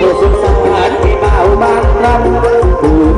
ผู้สงสารที่เบาบางรำผู้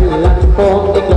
when I'm falling